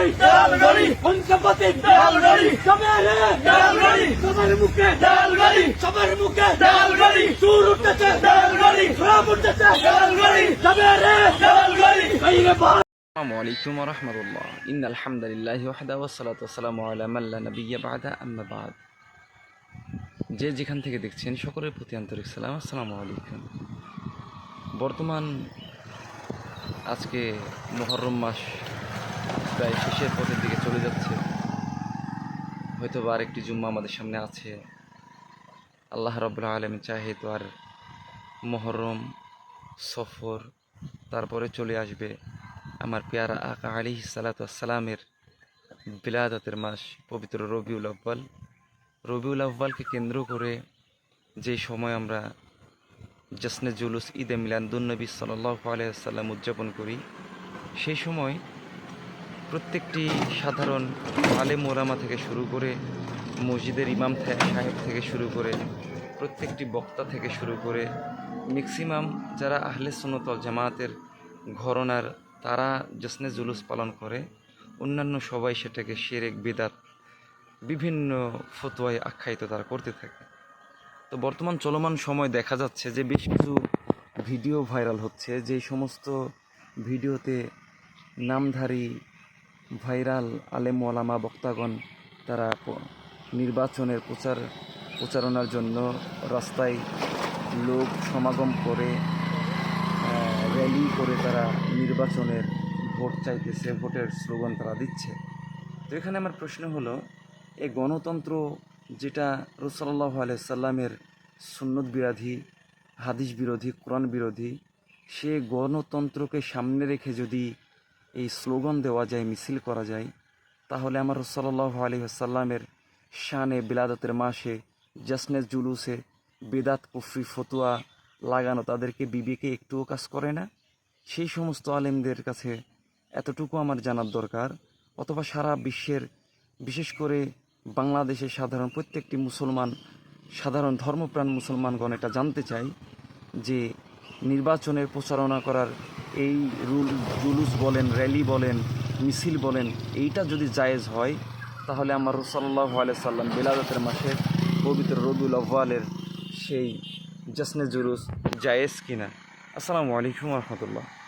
গড়ি দেয়াল গড়ি পঞ্চপতি দেয়াল গড়ি সবার দেয়াল গড়ি সবার মুখে দেয়াল গড়ি সবার মুখে দেয়াল গড়ি সুর উঠতেছে দেয়াল গড়ি খারাপ উঠতেছে দেয়াল গড়ি সবার দেয়াল গড়ি বাইরে বল السلام عليكم ورحمة الله إن الحمد لله وحده والصلاة والسلام على من لا نبي بعد أما بعد যে যেখান থেকে দেখছেন সকলের প্রতি আন্তরিক সালাম আসসালামু আলাইকুম বর্তমান আজকে মুহররম মাস প্রায় শেষের পথের দিকে চলে যাচ্ছে। হয়তো বা আরেকটি জুম্মা আমাদের সামনে আছে। আল্লাহ রবুল্লা আলম চাহে তো আর মহরম, সফর, তারপরে চলে আসবে। আমার পেয়ারা আকা আলী সালাতামের বিলাদাতের মাস, পবিত্র রবিউল আব্বাল রবিউল আব্বালকে কেন্দ্র করে যে সময় আমরা জসনে জুলুস ঈদে মিলাদুন্নবী সাল্লাহ আলাইসাল্লাম উদযাপন করি, সেই সময় প্রত্যেকটি সাধারণ আলে মোরামা থেকে শুরু করে মসজিদের ইমাম সাহেব থেকে শুরু করে প্রত্যেকটি বক্তা থেকে শুরু করে ম্যাক্সিমাম যারা আহলে সুনতল জামায়াতের ঘরনার, তারা জসনে জুলুস পালন করে, অন্যান্য সবাই সেটাকে শেরেক বেদাত, বিভিন্ন ফতোয়ায় আখ্যায়িত তারা করতে থাকে। তো বর্তমান চলমান সময় দেখা যাচ্ছে যে বেশ কিছু ভিডিও ভাইরাল হচ্ছে, যে সমস্ত ভিডিওতে নামধারী ভাইরাল আলেম ওলামা বক্তাগণ তারা নির্বাচনের প্রচার, প্রচারণার জন্য রাস্তায় লোক সমাগম করে র্যালি করে তারা নির্বাচনের ভোট চাইতেছে, ভোটের স্লোগান তারা দিচ্ছে। তো এখানে আমার প্রশ্ন হলো, এ গণতন্ত্র যেটা রসল্লাহ আলাইসাল্লামের সুন্নত বিরোধী, হাদিস বিরোধী, কোরআন বিরোধী, সে গণতন্ত্রকে সামনে রেখে যদি এই স্লোগান দেওয়া যায়, মিছিল করা যায়, তাহলে আমার রসল্লাহ আলী আসাল্লামের শানে বিলাদতের মাসে জাসনে জুলুসে বেদাত, কুফরি, ফতুয়া লাগানো তাদেরকে বিবেকে একটুও কাজ করে না। সেই সমস্ত আলেমদের কাছে এতটুকু আমার জানার দরকার। অথবা সারা বিশ্বের, বিশেষ করে বাংলাদেশের সাধারণ প্রত্যেকটি মুসলমান, সাধারণ ধর্মপ্রাণ মুসলমানগণ এটা জানতে চাই যে নির্বাচনের প্রচারণা করার এই রুল, জুলুস বলেন, র্যালি বলেন, মিছিল বলেন, এইটা যদি জায়েজ হয়, তাহলে আমার রসল্লাহ সাল্লাম বিলাদতের মাসের পবিত্র রবিউল আব্বালের সেই জসনে জুলুস জায়েজ কিনা। আসসালামু আলাইকুম রহমতুল্লাহ।